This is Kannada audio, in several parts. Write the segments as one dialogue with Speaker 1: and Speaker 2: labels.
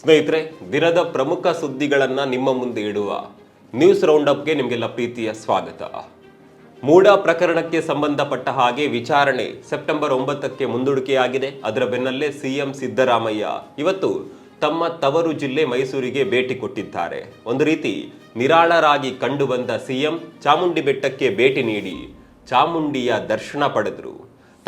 Speaker 1: ಸ್ನೇಹಿತರೆ, ದಿನದ ಪ್ರಮುಖ ಸುದ್ದಿಗಳನ್ನು ನಿಮ್ಮ ಮುಂದೆ ಇಡುವ ನ್ಯೂಸ್ ರೌಂಡಪ್ಗೆ ನಿಮಗೆಲ್ಲ ಪ್ರೀತಿಯ ಸ್ವಾಗತ. ಮೂಡ ಪ್ರಕರಣಕ್ಕೆ ಸಂಬಂಧಪಟ್ಟ ಹಾಗೆ ವಿಚಾರಣೆ ಸೆಪ್ಟೆಂಬರ್ ಒಂಬತ್ತಕ್ಕೆ ಮುಂದೂಡಿಕೆಯಾಗಿದೆ. ಅದರ ಬೆನ್ನಲ್ಲೇ ಸಿಎಂ ಸಿದ್ದರಾಮಯ್ಯ ಇವತ್ತು ತಮ್ಮ ತವರು ಜಿಲ್ಲೆ ಮೈಸೂರಿಗೆ ಭೇಟಿ ಕೊಟ್ಟಿದ್ದಾರೆ. ಒಂದು ರೀತಿ ನಿರಾಳರಾಗಿ ಕಂಡುಬಂದ ಸಿಎಂ ಚಾಮುಂಡಿ ಬೆಟ್ಟಕ್ಕೆ ಭೇಟಿ ನೀಡಿ ಚಾಮುಂಡಿಯ ದರ್ಶನ ಪಡೆದರು.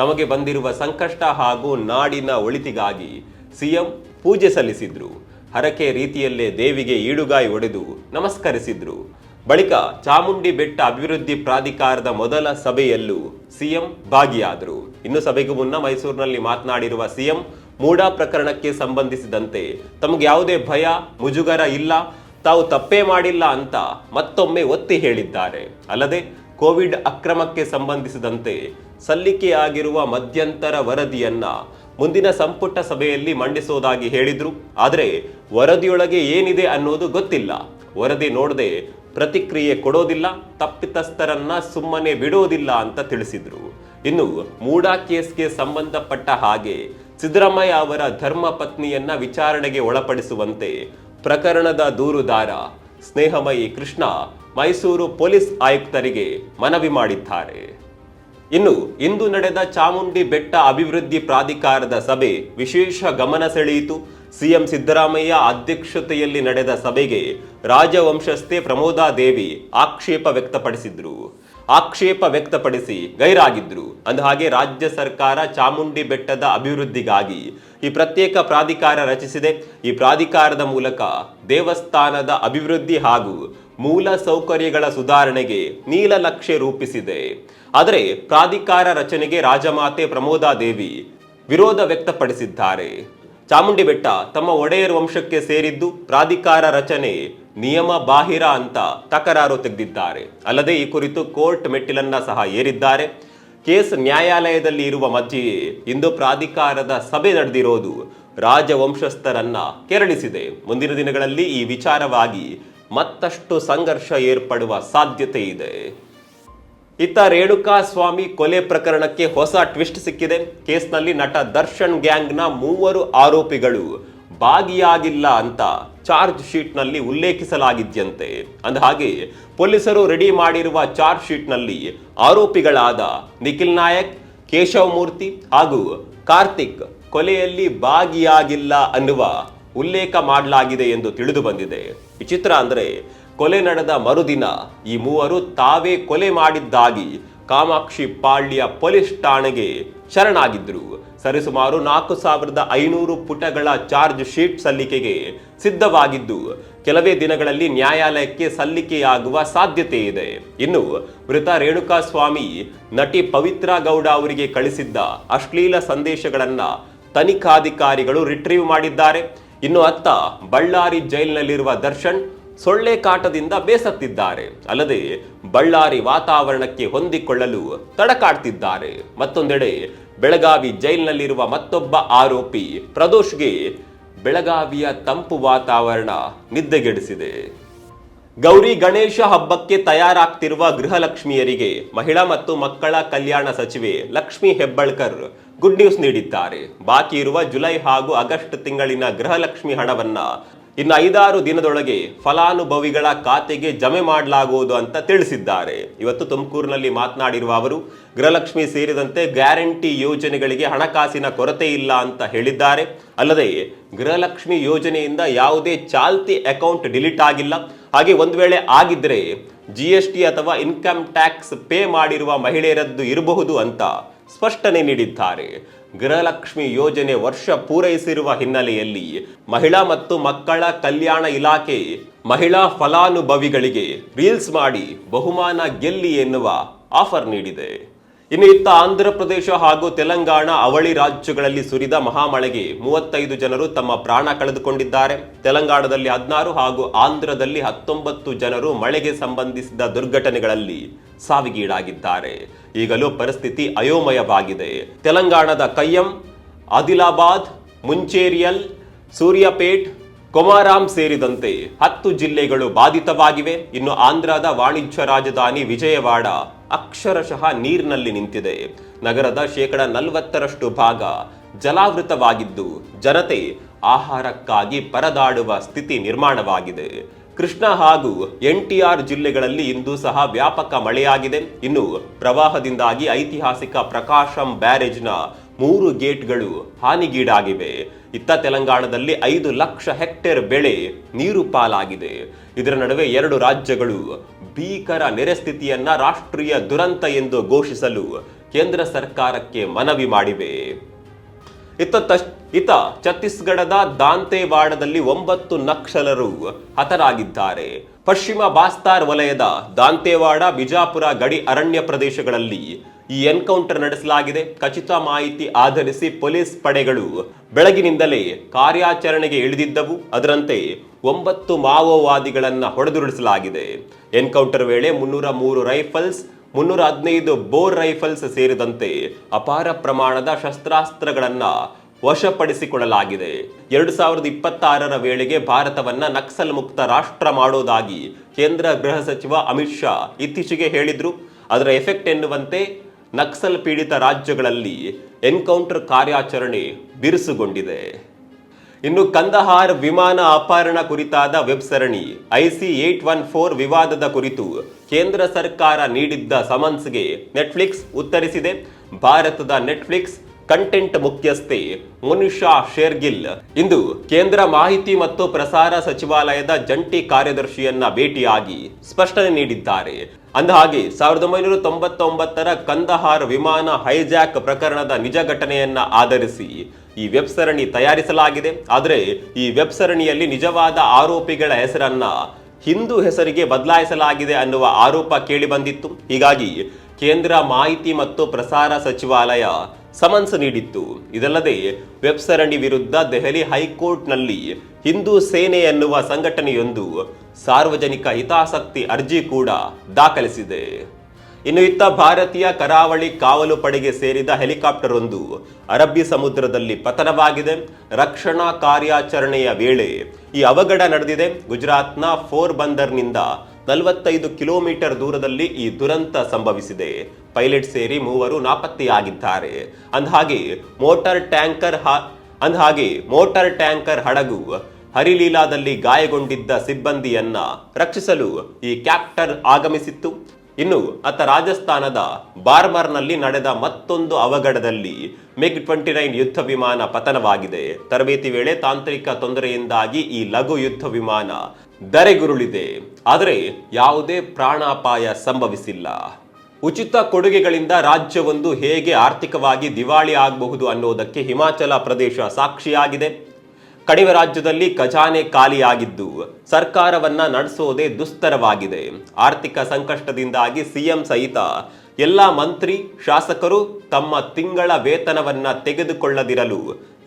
Speaker 1: ತಮಗೆ ಬಂದಿರುವ ಸಂಕಷ್ಟ ಹಾಗೂ ನಾಡಿನ ಒಳಿತಿಗಾಗಿ ಸಿಎಂ ಪೂಜೆ ಸಲ್ಲಿಸಿದ್ರು. ಹರಕೆ ರೀತಿಯಲ್ಲೇ ದೇವಿಗೆ ಈಡುಗಾಯಿ ಒಡೆದು ನಮಸ್ಕರಿಸಿದ್ರು. ಬಳಿಕ ಚಾಮುಂಡಿ ಬೆಟ್ಟ ಅಭಿವೃದ್ಧಿ ಪ್ರಾಧಿಕಾರದ ಮೊದಲ ಸಭೆಯಲ್ಲೂ ಸಿಎಂ ಭಾಗಿಯಾದರು. ಇನ್ನು ಸಭೆಗೂ ಮುನ್ನ ಮೈಸೂರಿನಲ್ಲಿ ಮಾತನಾಡಿರುವ ಸಿಎಂ, ಮೂಡಾ ಪ್ರಕರಣಕ್ಕೆ ಸಂಬಂಧಿಸಿದಂತೆ ತಮಗೆ ಯಾವುದೇ ಭಯ, ಮುಜುಗರ ಇಲ್ಲ, ತಾವು ತಪ್ಪೇ ಮಾಡಿಲ್ಲ ಅಂತ ಮತ್ತೊಮ್ಮೆ ಒತ್ತಿ ಹೇಳಿದ್ದಾರೆ. ಅಲ್ಲದೆ, ಕೋವಿಡ್ ಅಕ್ರಮಕ್ಕೆ ಸಂಬಂಧಿಸಿದಂತೆ ಸಲ್ಲಿಕೆಯಾಗಿರುವ ಮಧ್ಯಂತರ ವರದಿಯನ್ನ ಮುಂದಿನ ಸಂಪುಟ ಸಭೆಯಲ್ಲಿ ಮಂಡಿಸೋದಾಗಿ ಹೇಳಿದ್ರು. ಆದರೆ ವರದಿಯೊಳಗೆ ಏನಿದೆ ಅನ್ನೋದು ಗೊತ್ತಿಲ್ಲ. ವರದಿ ನೋಡದೆ ಪ್ರತಿಕ್ರಿಯೆ ಕೊಡೋದಿಲ್ಲ, ತಪ್ಪಿತಸ್ಥರನ್ನ ಸುಮ್ಮನೆ ಬಿಡೋದಿಲ್ಲ ಅಂತ ತಿಳಿಸಿದ್ರು. ಇನ್ನು ಮೂಡಾ ಕೇಸ್ಗೆ ಸಂಬಂಧಪಟ್ಟ ಹಾಗೆ ಸಿದ್ದರಾಮಯ್ಯ ಅವರ ಧರ್ಮ ಪತ್ನಿಯನ್ನ ವಿಚಾರಣೆಗೆ ಒಳಪಡಿಸುವಂತೆ ಪ್ರಕರಣದ ದೂರುದಾರ ಸ್ನೇಹಮಯಿ ಕೃಷ್ಣ ಮೈಸೂರು ಪೊಲೀಸ್ ಆಯುಕ್ತರಿಗೆ ಮನವಿ ಮಾಡಿದ್ದಾರೆ. ಇನ್ನು ಇಂದು ನಡೆದ ಚಾಮುಂಡಿ ಬೆಟ್ಟ ಅಭಿವೃದ್ಧಿ ಪ್ರಾಧಿಕಾರದ ಸಭೆ ವಿಶೇಷ ಗಮನ ಸೆಳೆಯಿತು. ಸಿಎಂ ಸಿದ್ದರಾಮಯ್ಯ ಅಧ್ಯಕ್ಷತೆಯಲ್ಲಿ ನಡೆದ ಸಭೆಗೆ ರಾಜವಂಶಸ್ಥೆ ಪ್ರಮೋದಾದೇವಿ ಆಕ್ಷೇಪ ವ್ಯಕ್ತಪಡಿಸಿದ್ರು. ಆಕ್ಷೇಪ ವ್ಯಕ್ತಪಡಿಸಿ ಗೈರಾಗಿದ್ರು. ಅಂದಹಾಗೆ ರಾಜ್ಯ ಸರ್ಕಾರ ಚಾಮುಂಡಿ ಬೆಟ್ಟದ ಅಭಿವೃದ್ಧಿಗಾಗಿ ಈ ಪ್ರತ್ಯೇಕ ಪ್ರಾಧಿಕಾರ ರಚಿಸಿದೆ. ಈ ಪ್ರಾಧಿಕಾರದ ಮೂಲಕ ದೇವಸ್ಥಾನದ ಅಭಿವೃದ್ಧಿ ಹಾಗೂ ಮೂಲ ಸೌಕರ್ಯಗಳ ಸುಧಾರಣೆಗೆ ನೀಲನಕ್ಷೆ ರೂಪಿಸಿದೆ. ಆದರೆ ಪ್ರಾಧಿಕಾರ ರಚನೆಗೆ ರಾಜಮಾತೆ ಪ್ರಮೋದಾದೇವಿ ವಿರೋಧ ವ್ಯಕ್ತಪಡಿಸಿದ್ದಾರೆ. ಚಾಮುಂಡಿ ಬೆಟ್ಟ ತಮ್ಮ ಒಡೆಯರ್ ವಂಶಕ್ಕೆ ಸೇರಿದ್ದು ಪ್ರಾಧಿಕಾರ ರಚನೆ ನಿಯಮ ಬಾಹಿರ ಅಂತ ತಕರಾರು ತೆಗೆದಿದ್ದಾರೆ. ಅಲ್ಲದೆ ಈ ಕುರಿತು ಕೋರ್ಟ್ ಮೆಟ್ಟಿಲನ್ನ ಸಹ ಏರಿದ್ದಾರೆ. ಕೇಸ್ ನ್ಯಾಯಾಲಯದಲ್ಲಿ ಇರುವ ಮಧ್ಯೆಯೇ ಇಂದು ಪ್ರಾಧಿಕಾರದ ಸಭೆ ನಡೆದಿರೋದು ರಾಜವಂಶಸ್ಥರನ್ನ ಕೆರಳಿಸಿದೆ. ಮುಂದಿನ ದಿನಗಳಲ್ಲಿ ಈ ವಿಚಾರವಾಗಿ ಮತ್ತಷ್ಟು ಸಂಘರ್ಷ ಏರ್ಪಡುವ ಸಾಧ್ಯತೆ ಇದೆ. ಇತ್ತ ರೇಣುಕಾ ಸ್ವಾಮಿ ಕೊಲೆ ಪ್ರಕರಣಕ್ಕೆ ಹೊಸ ಟ್ವಿಸ್ಟ್ ಸಿಕ್ಕಿದೆ. ಕೇಸ್ನಲ್ಲಿ ನಟ ದರ್ಶನ್ ಗ್ಯಾಂಗ್ನ ಮೂವರು ಆರೋಪಿಗಳು ಭಾಗಿಯಾಗಿಲ್ಲ ಅಂತ ಚಾರ್ಜ್ ಶೀಟ್ನಲ್ಲಿ ಉಲ್ಲೇಖಿಸಲಾಗಿದ್ಯಂತೆ. ಅಂದಹಾಗೆ ಪೊಲೀಸರು ರೆಡಿ ಮಾಡಿರುವ ಚಾರ್ಜ್ ಶೀಟ್ನಲ್ಲಿ ಆರೋಪಿಗಳಾದ ನಿಖಿಲ್ ನಾಯಕ್ ಕೇಶವ ಮೂರ್ತಿ ಹಾಗೂ ಕಾರ್ತಿಕ್ ಕೊಲೆಯಲ್ಲಿ ಭಾಗಿಯಾಗಿಲ್ಲ ಅನ್ನುವ ಉಲ್ಲೇಖ ಮಾಡಲಾಗಿದೆ ಎಂದು ತಿಳಿದು ಬಂದಿದೆ. ವಿಚಿತ್ರ ಅಂದರೆ ಕೊಲೆ ನಡೆದ ಮರುದಿನ ಈ ಮೂವರು ತಾವೇ ಕೊಲೆ ಮಾಡಿದ್ದಾಗಿ ಕಾಮಾಕ್ಷಿ ಪಾಳ್ಯ ಪೊಲೀಸ್ ಠಾಣೆಗೆ ಶರಣಾಗಿದ್ದರು ಸರಿಸುಮಾರು ನಾಲ್ಕು ಸಾವಿರದ ಐನೂರು ಪುಟಗಳ ಚಾರ್ಜ್ ಶೀಟ್ ಸಲ್ಲಿಕೆಗೆ ಸಿದ್ಧವಾಗಿದ್ದು, ಕೆಲವೇ ದಿನಗಳಲ್ಲಿ ನ್ಯಾಯಾಲಯಕ್ಕೆ ಸಲ್ಲಿಕೆಯಾಗುವ ಸಾಧ್ಯತೆ ಇದೆ. ಇನ್ನು ಮೃತ ರೇಣುಕಾಸ್ವಾಮಿ, ನಟಿ ಪವಿತ್ರ ಗೌಡ ಅವರಿಗೆ ಕಳಿಸಿದ್ದ ಅಶ್ಲೀಲ ಸಂದೇಶಗಳನ್ನ ತನಿಖಾಧಿಕಾರಿಗಳು ರಿಟ್ರೀವ್ ಮಾಡಿದ್ದಾರೆ. ಇನ್ನು ಅತ್ತ ಬಳ್ಳಾರಿ ಜೈಲಿನಲ್ಲಿರುವ ದರ್ಶನ್ ಸೊಳ್ಳೆ ಕಾಟದಿಂದ ಬೇಸತ್ತಿದ್ದಾರೆ. ಅಲ್ಲದೆ ಬಳ್ಳಾರಿ ವಾತಾವರಣಕ್ಕೆ ಹೊಂದಿಕೊಳ್ಳಲು ತಡಕಾಡ್ತಿದ್ದಾರೆ. ಮತ್ತೊಂದೆಡೆ ಬೆಳಗಾವಿ ಜೈಲಿನಲ್ಲಿರುವ ಮತ್ತೊಬ್ಬ ಆರೋಪಿ ಪ್ರದೋಷ್ಗೆ ಬೆಳಗಾವಿಯ ತಂಪು ವಾತಾವರಣ ನಿದ್ದೆಗೆಡಿಸಿದೆ. ಗೌರಿ ಗಣೇಶ ಹಬ್ಬಕ್ಕೆ ತಯಾರಾಗ್ತಿರುವ ಗೃಹಲಕ್ಷ್ಮಿಯರಿಗೆ ಮಹಿಳಾ ಮತ್ತು ಮಕ್ಕಳ ಕಲ್ಯಾಣ ಸಚಿವೆ ಲಕ್ಷ್ಮಿ ಹೆಬ್ಬಳ್ಕರ್ ಗುಡ್ ನ್ಯೂಸ್ ನೀಡಿದ್ದಾರೆ. ಬಾಕಿ ಇರುವ ಜುಲೈ ಹಾಗೂ ಆಗಸ್ಟ್ ತಿಂಗಳಿನ ಗೃಹಲಕ್ಷ್ಮಿ ಹಣವನ್ನ ಇನ್ನು ಐದಾರು ದಿನದೊಳಗೆ ಫಲಾನುಭವಿಗಳ ಖಾತೆಗೆ ಜಮೆ ಮಾಡಲಾಗುವುದು ಅಂತ ತಿಳಿಸಿದ್ದಾರೆ. ಇವತ್ತು ತುಮಕೂರಿನಲ್ಲಿ ಮಾತನಾಡಿರುವ ಅವರು, ಗೃಹಲಕ್ಷ್ಮಿ ಸೇರಿದಂತೆ ಗ್ಯಾರಂಟಿ ಯೋಜನೆಗಳಿಗೆ ಹಣಕಾಸಿನ ಕೊರತೆ ಇಲ್ಲ ಅಂತ ಹೇಳಿದ್ದಾರೆ. ಅಲ್ಲದೆ ಗೃಹಲಕ್ಷ್ಮಿ ಯೋಜನೆಯಿಂದ ಯಾವುದೇ ಚಾಲ್ತಿ ಅಕೌಂಟ್ ಡಿಲೀಟ್ ಆಗಿಲ್ಲ. ಹಾಗೆ ಒಂದು ವೇಳೆ ಆಗಿದ್ರೆ ಜಿ ಎಸ್ ಟಿ ಅಥವಾ ಇನ್ಕಮ್ ಟ್ಯಾಕ್ಸ್ ಪೇ ಮಾಡಿರುವ ಮಹಿಳೆಯರದ್ದು ಇರಬಹುದು ಅಂತ ಸ್ಪಷ್ಟನೆ ನೀಡಿದ್ದಾರೆ. ಗೃಹಲಕ್ಷ್ಮಿ ಯೋಜನೆ ವರ್ಷ ಪೂರೈಸಿರುವ ಹಿನ್ನೆಲೆಯಲ್ಲಿ ಮಹಿಳಾ ಮತ್ತು ಮಕ್ಕಳ ಕಲ್ಯಾಣ ಇಲಾಖೆ ಮಹಿಳಾ ಫಲಾನುಭವಿಗಳಿಗೆ ರೀಲ್ಸ್ ಮಾಡಿ ಬಹುಮಾನ ಗೆಲ್ಲಿ ಎನ್ನುವ ಆಫರ್ ನೀಡಿದೆ. ಇನ್ನು ಇತ್ತ ಆಂಧ್ರ ಹಾಗೂ ತೆಲಂಗಾಣ ಅವಳಿ ರಾಜ್ಯಗಳಲ್ಲಿ ಸುರಿದ ಮಹಾಮಳೆಗೆ ಮೂವತ್ತೈದು ಜನರು ತಮ್ಮ ಪ್ರಾಣ ಕಳೆದುಕೊಂಡಿದ್ದಾರೆ. ತೆಲಂಗಾಣದಲ್ಲಿ ಹದಿನಾರು ಹಾಗೂ ಆಂಧ್ರದಲ್ಲಿ ಹತ್ತೊಂಬತ್ತು ಜನರು ಮಳೆಗೆ ಸಂಬಂಧಿಸಿದ ದುರ್ಘಟನೆಗಳಲ್ಲಿ ಸಾವಿಗೀಡಾಗಿದ್ದಾರೆ. ಈಗಲೂ ಪರಿಸ್ಥಿತಿ ಅಯೋಮಯವಾಗಿದೆ. ತೆಲಂಗಾಣದ ಕಯ್ಯಂ ಆದಿಲಾಬಾದ್, ಮುಂಚೇರಿಯಲ್, ಸೂರ್ಯಪೇಟ್, ಕೊಮಾರಾಮ್ ಸೇರಿದಂತೆ ಹತ್ತು ಜಿಲ್ಲೆಗಳು ಬಾಧಿತವಾಗಿವೆ. ಇನ್ನು ಆಂಧ್ರದ ವಾಣಿಜ್ಯ ರಾಜಧಾನಿ ವಿಜಯವಾಡ ಅಕ್ಷರಶಃ ನೀರಿನಲ್ಲಿ ನಿಂತಿದೆ. ನಗರದ ಶೇಕಡ ನಲವತ್ತರಷ್ಟು ಭಾಗ ಜಲಾವೃತವಾಗಿದ್ದು, ಜನತೆ ಆಹಾರಕ್ಕಾಗಿ ಪರದಾಡುವ ಸ್ಥಿತಿ ನಿರ್ಮಾಣವಾಗಿದೆ. ಕೃಷ್ಣ ಹಾಗೂ ಎನ್ಟಿಆರ್ ಜಿಲ್ಲೆಗಳಲ್ಲಿ ಇಂದು ಸಹ ವ್ಯಾಪಕ ಮಳೆಯಾಗಿದೆ. ಇನ್ನು ಪ್ರವಾಹದಿಂದಾಗಿ ಐತಿಹಾಸಿಕ ಪ್ರಕಾಶಂ ಬ್ಯಾರೇಜ್ನ ಮೂರು ಗೇಟ್ಗಳು ಹಾನಿಗೀಡಾಗಿವೆ. ಇತ್ತ ತೆಲಂಗಾಣದಲ್ಲಿ ಐದು ಲಕ್ಷ ಹೆಕ್ಟೇರ್ ಬೆಳೆ ನೀರು ಪಾಲಾಗಿದೆ. ಇದರ ನಡುವೆ ಎರಡು ರಾಜ್ಯಗಳು ಭೀಕರ ನೆರೆ ಸ್ಥಿತಿಯನ್ನ ರಾಷ್ಟ್ರೀಯ ದುರಂತ ಎಂದು ಘೋಷಿಸಲು ಕೇಂದ್ರ ಸರ್ಕಾರಕ್ಕೆ ಮನವಿ ಮಾಡಿವೆ. ಇತ್ತ ತಶ್- ಇತ್ತ ಛತ್ತೀಸ್ಗಢದ ದಾಂತೆವಾಡದಲ್ಲಿ ಒಂಬತ್ತು ನಕ್ಸಲರು ಹತರಾಗಿದ್ದಾರೆ. ಪಶ್ಚಿಮ ಬಾಸ್ತಾರ್ ವಲಯದ ದಾಂತೆವಾಡ, ಬಿಜಾಪುರ ಗಡಿ ಅರಣ್ಯ ಪ್ರದೇಶಗಳಲ್ಲಿ ಈ ಎನ್ಕೌಂಟರ್ ನಡೆಸಲಾಗಿದೆ. ಖಚಿತ ಮಾಹಿತಿ ಆಧರಿಸಿ ಪೊಲೀಸ್ ಪಡೆಗಳು ಬೆಳಗಿನಿಂದಲೇ ಕಾರ್ಯಾಚರಣೆಗೆ ಇಳಿದಿದ್ದವು. ಅದರಂತೆ ಒಂಬತ್ತು ಮಾವೋವಾದಿಗಳನ್ನು ಹೊಡೆದುರುಳಿಸಲಾಗಿದೆ. ಎನ್ಕೌಂಟರ್ ವೇಳೆ ಮುನ್ನೂರ ಮೂರು ರೈಫಲ್ಸ್ ಮುನ್ನೂರ ಹದಿನೈದು ಬೋರ್ ರೈಫಲ್ಸ್ ಸೇರಿದಂತೆ ಅಪಾರ ಪ್ರಮಾಣದ ಶಸ್ತ್ರಾಸ್ತ್ರಗಳನ್ನು ವಶಪಡಿಸಿಕೊಳ್ಳಲಾಗಿದೆ. ಎರಡು ಸಾವಿರದ ಇಪ್ಪತ್ತಾರರ ವೇಳೆಗೆ ಭಾರತವನ್ನ ನಕ್ಸಲ್ ಮುಕ್ತ ರಾಷ್ಟ್ರ ಮಾಡೋದಾಗಿ ಕೇಂದ್ರ ಗೃಹ ಸಚಿವ ಅಮಿತ್ ಶಾ ಇತ್ತೀಚೆಗೆ ಹೇಳಿದ್ರು. ಅದರ ಎಫೆಕ್ಟ್ ಎನ್ನುವಂತೆ ನಕ್ಸಲ್ ಪೀಡಿತ ರಾಜ್ಯಗಳಲ್ಲಿ ಎನ್ಕೌಂಟರ್ ಕಾರ್ಯಾಚರಣೆ ಬಿರುಸುಗೊಂಡಿದೆ. ಇನ್ನು ಕಂದಹಾರ್ ವಿಮಾನ ಅಪಹರಣ ಕುರಿತಾದ ವೆಬ್ ಸರಣಿ, ಐಸಿ ಏಟ್ ಒನ್ ಫೋರ್ ವಿವಾದದ ಕುರಿತು ಕೇಂದ್ರ ಸರ್ಕಾರ ನೀಡಿದ್ದ ಸಮನ್ಸ್ಗೆ ನೆಟ್ಫ್ಲಿಕ್ಸ್ ಉತ್ತರಿಸಿದೆ. ಭಾರತದ ನೆಟ್ಫ್ಲಿಕ್ಸ್ ಕಂಟೆಂಟ್ ಮುಖ್ಯಸ್ಥೆ ಮುನಿಷಾ ಶೇರ್ಗಿಲ್ ಇಂದು ಕೇಂದ್ರ ಮಾಹಿತಿ ಮತ್ತು ಪ್ರಸಾರ ಸಚಿವಾಲಯದ ಜಂಟಿ ಕಾರ್ಯದರ್ಶಿಯನ್ನ ಭೇಟಿಯಾಗಿ ಸ್ಪಷ್ಟನೆ ನೀಡಿದ್ದಾರೆ. ಅಂದಹಾಗೆ, ಸಾವಿರದ ಒಂಬೈನೂರ ತೊಂಬತ್ತೊಂಬತ್ತರ ಕಂದಹಾರ್ ವಿಮಾನ ಹೈಜಾಕ್ ಪ್ರಕರಣದ ನಿಜ ಘಟನೆಯನ್ನ ಆಧರಿಸಿ ಈ ವೆಬ್ ಸರಣಿ ತಯಾರಿಸಲಾಗಿದೆ. ಆದರೆ, ಈ ವೆಬ್ ಸರಣಿಯಲ್ಲಿ ನಿಜವಾದ ಆರೋಪಿಗಳ ಹೆಸರನ್ನ ಹಿಂದೂ ಹೆಸರಿಗೆ ಬದಲಾಯಿಸಲಾಗಿದೆ ಅನ್ನುವ ಆರೋಪ ಕೇಳಿಬಂದಿತ್ತು ಹೀಗಾಗಿ, ಕೇಂದ್ರ ಮಾಹಿತಿ ಮತ್ತು ಪ್ರಸಾರ ಸಚಿವಾಲಯ ಸಮನ್ಸ್ ನೀಡಿತ್ತು. ಇದಲ್ಲದೆ ವೆಬ್ ಸರಣಿ ವಿರುದ್ಧ ದೆಹಲಿ ಹೈಕೋರ್ಟ್ನಲ್ಲಿ ಹಿಂದೂ ಸೇನೆ ಎನ್ನುವ ಸಂಘಟನೆಯೊಂದು ಸಾರ್ವಜನಿಕ ಹಿತಾಸಕ್ತಿ ಅರ್ಜಿ ಕೂಡ ದಾಖಲಿಸಿದೆ. ಇನ್ನು ಇತ್ತ ಭಾರತೀಯ ಕರಾವಳಿ ಕಾವಲು ಪಡೆಗೆ ಸೇರಿದ ಹೆಲಿಕಾಪ್ಟರ್ ಒಂದು ಅರಬ್ಬಿ ಸಮುದ್ರದಲ್ಲಿ ಪತನವಾಗಿದೆ. ರಕ್ಷಣಾ ಕಾರ್ಯಾಚರಣೆಯ ವೇಳೆ ಈ ಅವಘಡ ನಡೆದಿದೆ. ಗುಜರಾತ್ನ ಫೋರ್ ಬಂದರ್ನಿಂದ ನಲವತ್ತೈದು ಕಿಲೋಮೀಟರ್ ದೂರದಲ್ಲಿ ಈ ದುರಂತ ಸಂಭವಿಸಿದೆ. ಪೈಲಟ್ ಸೇರಿ ಮೂವರು ನಾಪತ್ತೆಯಾಗಿದ್ದಾರೆ. ಅಂದಹಾಗೆ, ಮೋಟಾರ್ ಟ್ಯಾಂಕರ್ ಅಂದಹಾಗೆ, ಮೋಟಾರ್ ಟ್ಯಾಂಕರ್ ಹಡಗು ಹರಿಲೀಲಾದಲ್ಲಿ ಗಾಯಗೊಂಡಿದ್ದ ಸಿಬ್ಬಂದಿಯನ್ನ ರಕ್ಷಿಸಲು ಈ ಕ್ಯಾಪ್ಟರ್ ಆಗಮಿಸಿತ್ತು. ಇನ್ನು ಅತ್ತ ರಾಜಸ್ಥಾನದ ಬಾರ್ಮರ್ನಲ್ಲಿ ನಡೆದ ಮತ್ತೊಂದು ಅವಘಡದಲ್ಲಿ ಮಿಗ್ ಟ್ವೆಂಟಿ ನೈನ್ ಯುದ್ಧ ವಿಮಾನ ಪತನವಾಗಿದೆ. ತರಬೇತಿ ವೇಳೆ ತಾಂತ್ರಿಕ ತೊಂದರೆಯಿಂದಾಗಿ ಈ ಲಘು ಯುದ್ಧ ವಿಮಾನ ಧರೆಗುರುಳಿದೆ. ಆದರೆ ಯಾವುದೇ ಪ್ರಾಣಾಪಾಯ ಸಂಭವಿಸಿಲ್ಲ. ಉಚಿತ ಕೊಡುಗೆಗಳಿಂದ ರಾಜ್ಯವೊಂದು ಹೇಗೆ ಆರ್ಥಿಕವಾಗಿ ದಿವಾಳಿ ಆಗಬಹುದು ಅನ್ನೋದಕ್ಕೆ ಹಿಮಾಚಲ ಪ್ರದೇಶ ಸಾಕ್ಷಿಯಾಗಿದೆ. ಕಡಿಮೆ ರಾಜ್ಯದಲ್ಲಿ ಖಜಾನೆ ಖಾಲಿಯಾಗಿದ್ದು, ಸರ್ಕಾರವನ್ನ ನಡೆಸೋದೇ ದುಸ್ತರವಾಗಿದೆ. ಆರ್ಥಿಕ ಸಂಕಷ್ಟದಿಂದಾಗಿ ಸಿಎಂ ಸಹಿತ ಎಲ್ಲ ಮಂತ್ರಿ, ಶಾಸಕರು ತಮ್ಮ ತಿಂಗಳ ವೇತನವನ್ನ ತೆಗೆದುಕೊಳ್ಳದಿರಲು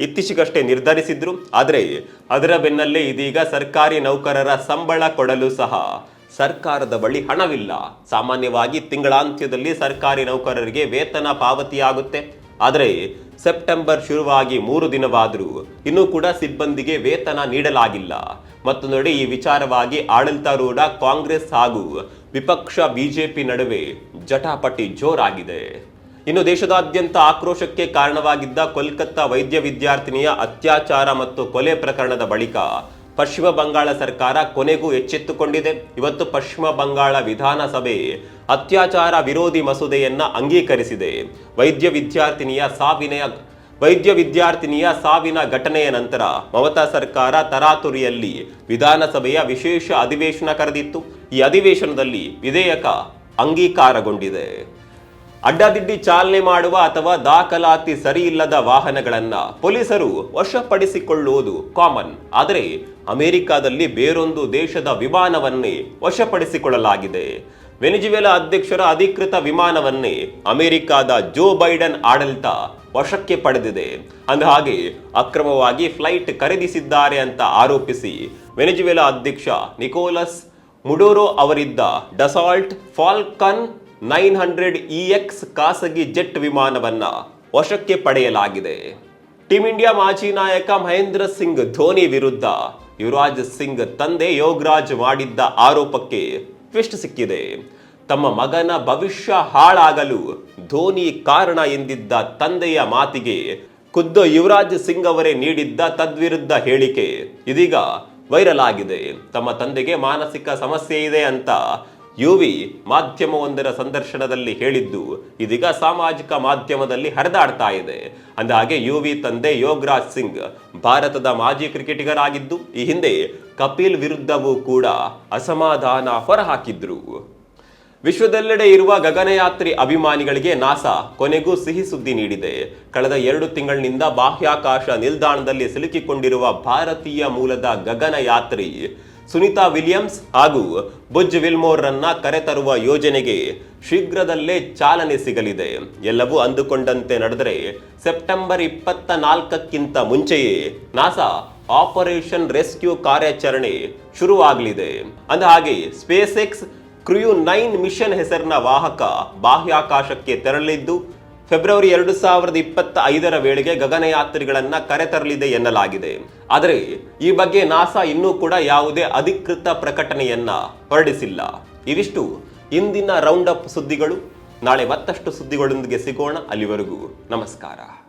Speaker 1: ಇತ್ತೀಚೆಗಷ್ಟೇ ನಿರ್ಧರಿಸಿದ್ರು. ಆದರೆ ಅದರ ಬೆನ್ನಲ್ಲೇ ಇದೀಗ ಸರ್ಕಾರಿ ನೌಕರರ ಸಂಬಳ ಕೊಡಲು ಸಹ ಸರ್ಕಾರದ ಬಳಿ ಹಣವಿಲ್ಲ. ಸಾಮಾನ್ಯವಾಗಿ ತಿಂಗಳಾಂತ್ಯದಲ್ಲಿ ಸರ್ಕಾರಿ ನೌಕರರಿಗೆ ವೇತನ ಪಾವತಿಯಾಗುತ್ತೆ. ಆದರೆ ಸೆಪ್ಟೆಂಬರ್ ಶುರುವಾಗಿ ಮೂರು ದಿನವಾದರೂ ಇನ್ನೂ ಕೂಡ ಸಿಬ್ಬಂದಿಗೆ ವೇತನ ನೀಡಲಾಗಿಲ್ಲ. ಮತ್ತು ನೋಡಿ ಈ ವಿಚಾರವಾಗಿ ಆಡಳಿತಾರೂಢ ಕಾಂಗ್ರೆಸ್ ಹಾಗೂ ವಿಪಕ್ಷ ಬಿಜೆಪಿ ನಡುವೆ ಜಟಾಪಟಿ ಜೋರಾಗಿದೆ. ಇನ್ನು ದೇಶದಾದ್ಯಂತ ಆಕ್ರೋಶಕ್ಕೆ ಕಾರಣವಾಗಿದ್ದ ಕೋಲ್ಕತ್ತಾ ವೈದ್ಯ ವಿದ್ಯಾರ್ಥಿನಿಯ ಅತ್ಯಾಚಾರ ಮತ್ತು ಕೊಲೆ ಪ್ರಕರಣದ ಬಳಿಕ ಪಶ್ಚಿಮ ಬಂಗಾಳ ಸರ್ಕಾರ ಕೊನೆಗೂ ಎಚ್ಚೆತ್ತುಕೊಂಡಿದೆ. ಇವತ್ತು ಪಶ್ಚಿಮ ಬಂಗಾಳ ವಿಧಾನಸಭೆ ಅತ್ಯಾಚಾರ ವಿರೋಧಿ ಮಸೂದೆಯನ್ನ ಅಂಗೀಕರಿಸಿದೆ. ವೈದ್ಯ ವಿದ್ಯಾರ್ಥಿನಿಯ ಸಾವಿನ ವೈದ್ಯ ವಿದ್ಯಾರ್ಥಿನಿಯ ಸಾವಿನ ಘಟನೆಯ ನಂತರ ಮಮತಾ ಸರ್ಕಾರ ತರಾತುರಿಯಲ್ಲಿ ವಿಧಾನಸಭೆಯ ವಿಶೇಷ ಅಧಿವೇಶನ ಕರೆದಿತ್ತು. ಈ ಅಧಿವೇಶನದಲ್ಲಿ ವಿಧೇಯಕ ಅಂಗೀಕಾರಗೊಂಡಿದೆ. ಅಡ್ಡದಿಡ್ಡಿ ಚಾಲನೆ ಮಾಡುವ ಅಥವಾ ದಾಖಲಾತಿ ಸರಿಯಿಲ್ಲದ ವಾಹನಗಳನ್ನು ಪೊಲೀಸರು ವಶಪಡಿಸಿಕೊಳ್ಳುವುದು ಕಾಮನ್. ಆದರೆ ಅಮೆರಿಕಾದಲ್ಲಿ ಬೇರೊಂದು ದೇಶದ ವಿಮಾನವನ್ನೇ ವಶಪಡಿಸಿಕೊಳ್ಳಲಾಗಿದೆ. ವೆನಿಜುವೆಲಾ ಅಧ್ಯಕ್ಷರ ಅಧಿಕೃತ ವಿಮಾನವನ್ನೇ ಅಮೆರಿಕಾದ ಜೋ ಬೈಡನ್ ಆಡಳಿತ ವಶಕ್ಕೆ ಪಡೆದಿದೆ. ಅಂದಹಾಗೆ ಅಕ್ರಮವಾಗಿ ಫ್ಲೈಟ್ ಖರೀದಿಸಿದ್ದಾರೆ ಅಂತ ಆರೋಪಿಸಿ ವೆನೆಜುವೆಲಾ ಅಧ್ಯಕ್ಷ ನಿಕೋಲಸ್ ಮುಡೋರೋ ಅವರಿದ್ದ Dassault Falcon nine hundred EX ಖಾಸಗಿ ಜೆಟ್ ವಿಮಾನವನ್ನ ವಶಕ್ಕೆ ಪಡೆಯಲಾಗಿದೆ. ಟೀಂ ಇಂಡಿಯಾ ಮಾಜಿ ನಾಯಕ ಮಹೇಂದ್ರ ಸಿಂಗ್ ಧೋನಿ ವಿರುದ್ಧ ಯುವರಾಜ್ ಸಿಂಗ್ ತಂದೆ ಯೋಗರಾಜ್ ಮಾಡಿದ್ದ ಆರೋಪಕ್ಕೆ ಟ್ವಿಸ್ಟ್ ಸಿಕ್ಕಿದೆ. ತಮ್ಮ ಮಗನ ಭವಿಷ್ಯ ಹಾಳಾಗಲು ಧೋನಿ ಕಾರಣ ಎಂದಿದ್ದ ತಂದೆಯ ಮಾತಿಗೆ ಖುದ್ದು ಯುವರಾಜ್ ಸಿಂಗ್ ಅವರೇ ನೀಡಿದ್ದ ತದ್ವಿರುದ್ಧ ಹೇಳಿಕೆ. ಇದೀಗ ವೈರಲ್ ಆಗಿದೆ. ತಮ್ಮ ತಂದೆಗೆ ಮಾನಸಿಕ ಸಮಸ್ಯೆ ಇದೆ ಅಂತ ಯುವಿ ಮಾಧ್ಯಮವೊಂದರ ಸಂದರ್ಶನದಲ್ಲಿ ಹೇಳಿದ್ದು, ಇದೀಗ ಸಾಮಾಜಿಕ ಮಾಧ್ಯಮದಲ್ಲಿ ಹರಿದಾಡ್ತಾ ಇದೆ. ಅಂದಹಾಗೆ ಯುವಿ ತಂದೆ ಯೋಗರಾಜ್ ಸಿಂಗ್ ಭಾರತದ ಮಾಜಿ ಕ್ರಿಕೆಟಿಗರಾಗಿದ್ದು, ಈ ಹಿಂದೆ ಕಪಿಲ್ ವಿರುದ್ಧವೂ ಕೂಡ ಅಸಮಾಧಾನ ಹೊರಹಾಕಿದ್ರು. ವಿಶ್ವದೆಲ್ಲೆಡೆ ಇರುವ ಗಗನಯಾತ್ರಿ ಅಭಿಮಾನಿಗಳಿಗೆ ನಾಸಾ ಕೊನೆಗೂ ಸಿಹಿ ಸುದ್ದಿ ನೀಡಿದೆ. ಕಳೆದ ಎರಡು ತಿಂಗಳಿನಿಂದ ಬಾಹ್ಯಾಕಾಶ ನಿಲ್ದಾಣದಲ್ಲಿ ಸಿಲುಕಿಕೊಂಡಿರುವ ಭಾರತೀಯ ಮೂಲದ ಗಗನಯಾತ್ರಿ ಸುನಿತಾ ವಿಲಿಯಮ್ಸ್ ಹಾಗೂ ಬುಜ್ ವಿಲ್ಮೋರ್ರನ್ನ ಕರೆತರುವ ಯೋಜನೆಗೆ ಶೀಘ್ರದಲ್ಲೇ ಚಾಲನೆ ಸಿಗಲಿದೆ. ಎಲ್ಲವೂ ಅಂದುಕೊಂಡಂತೆ ನಡೆದರೆ ಸೆಪ್ಟೆಂಬರ್ ಇಪ್ಪತ್ತ ನಾಲ್ಕಕ್ಕಿಂತ ಮುಂಚೆಯೇ ನಾಸಾ ಆಪರೇಷನ್ ರೆಸ್ಕ್ಯೂ ಕಾರ್ಯಾಚರಣೆ ಶುರುವಾಗಲಿದೆ. ಅಂದ ಹಾಗೆ SpaceX crew nine mission ಹೆಸರಿನ ವಾಹಕ ಬಾಹ್ಯಾಕಾಶಕ್ಕೆ ತೆರಳಿದ್ದು ಫೆಬ್ರವರಿ ಎರಡು ಸಾವಿರದ ಇಪ್ಪತ್ತ ಐದರ ವೇಳೆಗೆ ಗಗನಯಾತ್ರಿಗಳನ್ನ ಕರೆತರಲಿದೆ ಎನ್ನಲಾಗಿದೆ. ಆದರೆ, ಈ ಬಗ್ಗೆ ನಾಸಾ ಇನ್ನೂ ಕೂಡ ಯಾವುದೇ ಅಧಿಕೃತ ಪ್ರಕಟಣೆಯನ್ನ ಹೊರಡಿಸಿಲ್ಲ. ಇವಿಷ್ಟು ಇಂದಿನ ರೌಂಡ್ ಅಪ್ ಸುದ್ದಿಗಳು. ನಾಳೆ ಮತ್ತಷ್ಟು ಸುದ್ದಿಗಳೊಂದಿಗೆ ಸಿಗೋಣ ಅಲ್ಲಿವರೆಗೂ. ನಮಸ್ಕಾರ.